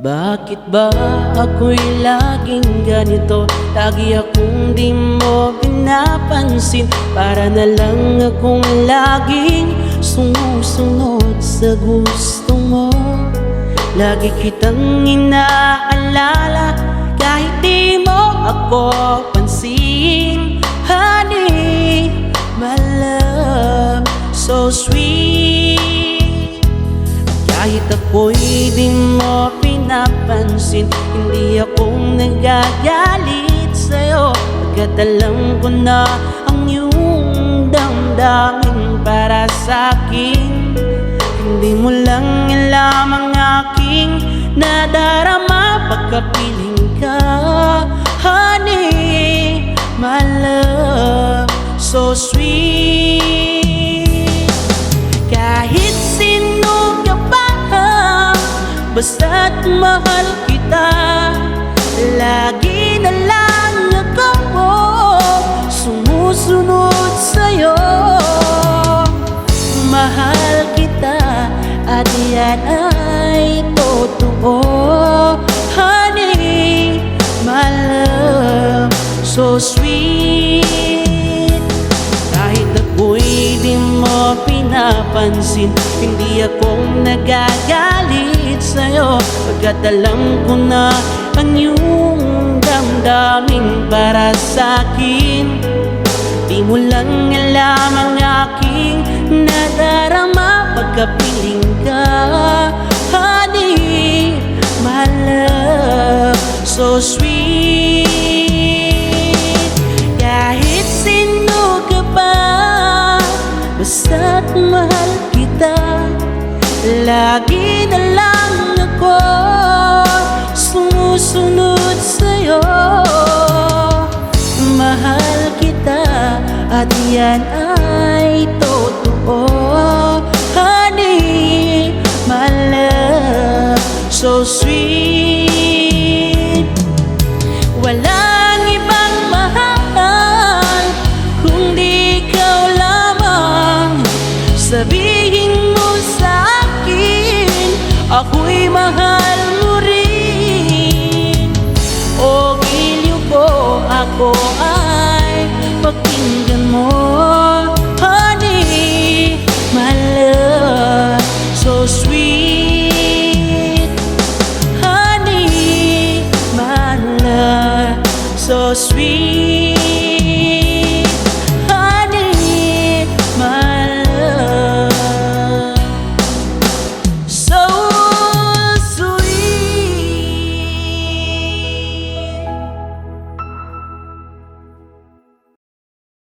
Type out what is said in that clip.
Bakit ba ako'y laging ganito? Lagi akong di mo pinapansin. Para na lang akong laging sumusunod sa gusto mo. Lagi kitang inaalala Kahit di mo ako pansin. Honey, my love, so sweet. Kahit ako'y di mo pinapansin Hindi ako nagagalit sa'yo. Pagkat alam ko na ang iyong damdamin para sa'kin Hindi mo lang alam ang aking nadarama. Pagkapiling mahal kita. Lagi na lang ako Sumusunod sa'yo. Mahal kita At yan ay totoo. Honey, my love So sweet pinapansin Hindi ako nagagalit sa'yo. Pagkat alam ko na ang iyong damdamin para sa'kin Di mo lang alam ang aking nadarama. Pagkapiling ka, honey My love, so sweet Lagi na lang ako Sumusunod sa'yo. Mahal kita At yan ay totoo. Honey, my love So sweet. Walang ibang mahal Kundi ikaw lamang. Sabihin Mahal mo rin O giliw ko ako ay Pakinggan mo Honey, my So sweet Honey, my so sweet.